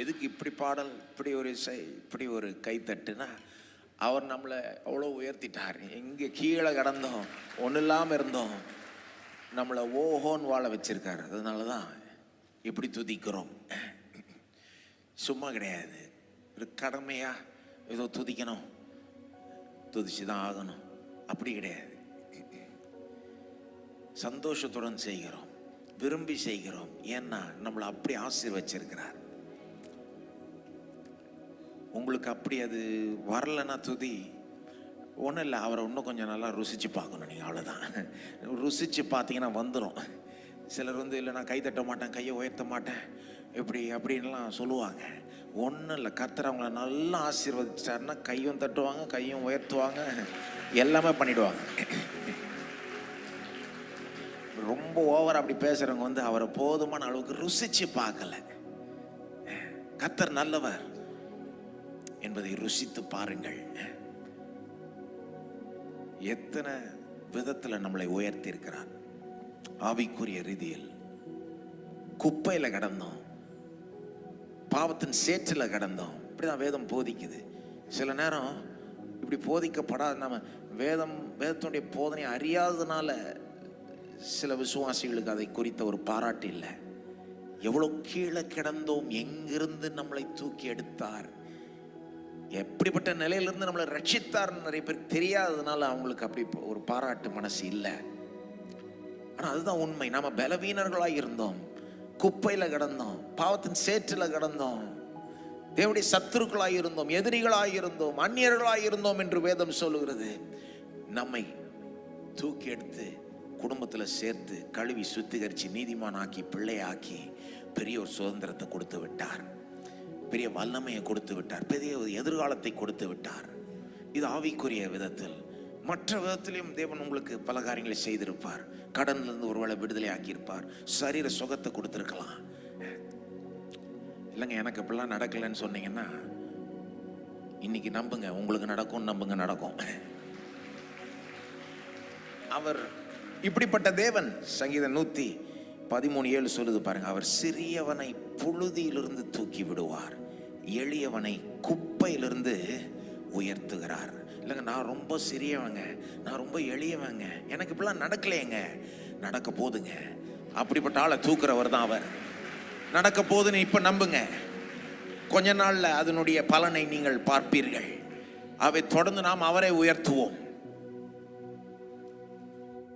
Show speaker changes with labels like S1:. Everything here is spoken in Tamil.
S1: எதுக்கு இப்படி பாடல் இப்படி ஒரு இசை இப்படி ஒரு கைத்தட்டுனா அவர் நம்மளை அவ்வளோ உயர்த்திட்டார். எங்கே கீழே கிடந்தோம் ஒன்றும் இல்லாமல் இருந்தோம். நம்மளை ஓஹோன்னு வாழ வச்சிருக்காரு. அதனால தான் இப்படி துதிக்கிறோம். சும்மா கிடையாது. ஒரு கடமையாக ஏதோ துதிக்கணும். துதிச்சு தான் ஆகணும். அப்படி கிடையாது. சந்தோஷத்துடன் செய்கிறோம். விரும்பி செய்கிறோம். ஏன்னா நம்மளை அப்படி ஆசீர்வச்சிருக்கிறார். உங்களுக்கு அப்படி அது வரலன்னா துதி. ஒன்றும் இல்லை அவரை இன்னும் கொஞ்சம் நல்லா ருசித்து பார்க்கணும் நீங்கள் அவ்வளோதான் ருசித்து பார்த்தீங்கன்னா வந்துடும் சிலர் வந்து இல்லை நான் கை தட்ட மாட்டேன் கையை உயர்த்த மாட்டேன். இப்படி அப்படின்லாம் சொல்லுவாங்க. ஒன்றும் இல்லை கர்த்தர் அவங்கள நல்லா ஆசீர்வதிச்சாருன்னா கையும் தட்டுவாங்க கையும் உயர்த்துவாங்க எல்லாமே பண்ணிவிடுவாங்க ரொம்ப ஓவர் அப்படி பேசுகிறவங்க வந்து அவரை போதுமான அளவுக்கு ருசித்து பார்க்கல. கத்தர் நல்லவர். என்பதை ருசித்து பாருங்கள். எத்தனை விதத்தில் நம்மளை உயர்த்தி இருக்கிறார் ஆவிக்குரிய ரீதியில். குப்பையில் கடந்தோம். பாவத்தின் சேற்றில் கடந்தோம். இப்படிதான் வேதம் போதிக்குது. சில நேரம் இப்படி போதிக்கப்படாத நம்ம வேதம் வேதத்தினுடைய போதனை அறியாததுனால சில விசுவாசிகளுக்கு அதை குறித்த ஒரு பாராட்டு இல்லை. எவ்வளோ கீழே கிடந்தோம் எங்கிருந்து நம்மளை தூக்கி எடுத்தார்? எப்படிப்பட்ட நிலையிலிருந்து நம்மளை ரட்சித்தார்னு நிறைய பேருக்கு தெரியாததுனால அவங்களுக்கு அப்படி ஒரு பாராட்டு மனசு இல்லை. ஆனால் அதுதான் உண்மை. நம்ம பலவீனர்களாக இருந்தோம். குப்பையில் கிடந்தோம். பாவத்தின் சேற்றில் கிடந்தோம். தேவடைய சத்துருக்களாக இருந்தோம். எதிரிகளாக இருந்தோம். அந்நியர்களாக இருந்தோம் என்று வேதம் சொல்லுகிறது. நம்மை தூக்கி எடுத்து குடும்பத்தில் சேர்த்து கழுவி சுத்திகரித்து நீதிமானாக்கி பிள்ளையாக்கி பெரிய ஒரு சுதந்திரத்தை கொடுத்து விட்டார். பெரிய வல்லமையை கொடுத்து விட்டார். பெரிய ஒரு எதிர்காலத்தை கொடுத்து விட்டார். இது ஆவிக்குரிய விதத்தில். மற்ற விதத்திலையும் தேவன் உங்களுக்கு பல காரியங்களை செய்திருப்பார். கடன்லேருந்து ஒருவேளை விடுதலை ஆக்கியிருப்பார் சரீர சுகத்தை கொடுத்துருக்கலாம். இல்லைங்க எனக்கு இப்படிலாம் நடக்கலைன்னு சொன்னீங்கன்னா இன்னைக்கு நம்புங்க. உங்களுக்கு நடக்கும் நம்புங்க நடக்கும். அவர் இப்படிப்பட்ட தேவன் சங்கீதம் நூத்தி பதிமூணு ஏழு சொல்லுது பாருங்க. அவர் சிறியவனை புழுதியிலிருந்து தூக்கி விடுவார். எளியவனை குப்பையிலிருந்து உயர்த்துகிறார். இல்லைங்க நான் ரொம்ப சிறியவங்க நான் ரொம்ப எளியவங்க எனக்கு இப்படிலாம் நடக்கலையேங்க. நடக்க போதுங்க. அப்படிப்பட்ட ஆளை தூக்குறவர் தான் அவர். நடக்க போதுன்னு இப்போ நம்புங்க. கொஞ்ச நாளில் அதனுடைய பலனை நீங்கள் பார்ப்பீர்கள். அவை தொடர்ந்து நாம் அவரை உயர்த்துவோம்.